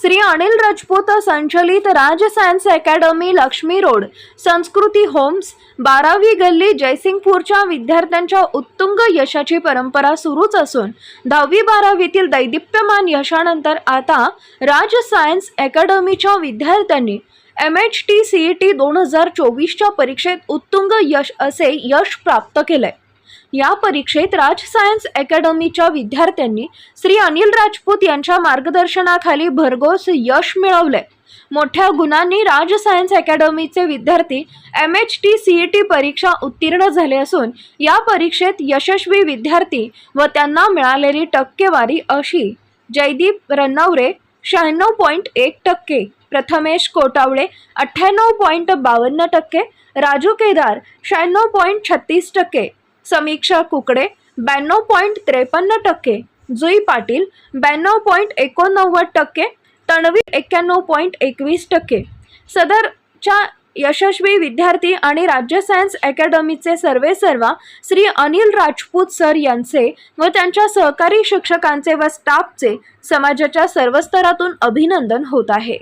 श्री अनिल राजपूत संचलित Raj science academy Laxmi road. Sanskruti homes. बारावी गल्ली जयसिंगपूरच्या विद्यार्थ्यांच्या उत्तुंग यशाची परंपरा सुरूच असून दहावी बारावीतील दैदिप्यमान यशानंतर आता राज सायन्स अकॅडमीच्या विद्यार्थ्यांनी M H T C E T दोन हजार चोवीसच्या परीक्षेत उत्तुंग यश असे यश प्राप्त केलंय. या परीक्षेत राज सायन्स अकॅडमीच्या विद्यार्थ्यांनी श्री अनिल राजपूत यांच्या मार्गदर्शनाखाली भरघोस यश मिळवले मोठ्या गुणांनी राज सायन्स अकॅडमीचे विद्यार्थी M H T C E T परीक्षा उत्तीर्ण झाले असून या परीक्षेत यशस्वी विद्यार्थी व त्यांना मिळालेली टक्केवारी अशी जयदीप रन्नवरे शहाण्णव पॉईंट एक टक्के प्रथमेश कोटावळे अठ्ठ्याण्णव पॉईंट बावन्न टक्के राजू केदार शहाण्णव पॉईंट छत्तीस टक्के समीक्षा कुकडे ब्याण्णव पॉईंट त्रेपन्न टक्के जुई पाटील ब्याण्णव पॉईंट एकोणनव्वद टक्के तणवी एक्क्याण्णव पॉईंट एकवीस टक्के. सदरच्या यशस्वी विद्यार्थी आणि राज्य सायन्स अकॅडमीचे सर्वे सर्वा श्री अनिल राजपूत सर यांचे व त्यांच्या सहकारी शिक्षकांचे व स्टाफचे समाजाच्या सर्व स्तरातून अभिनंदन होत आहे.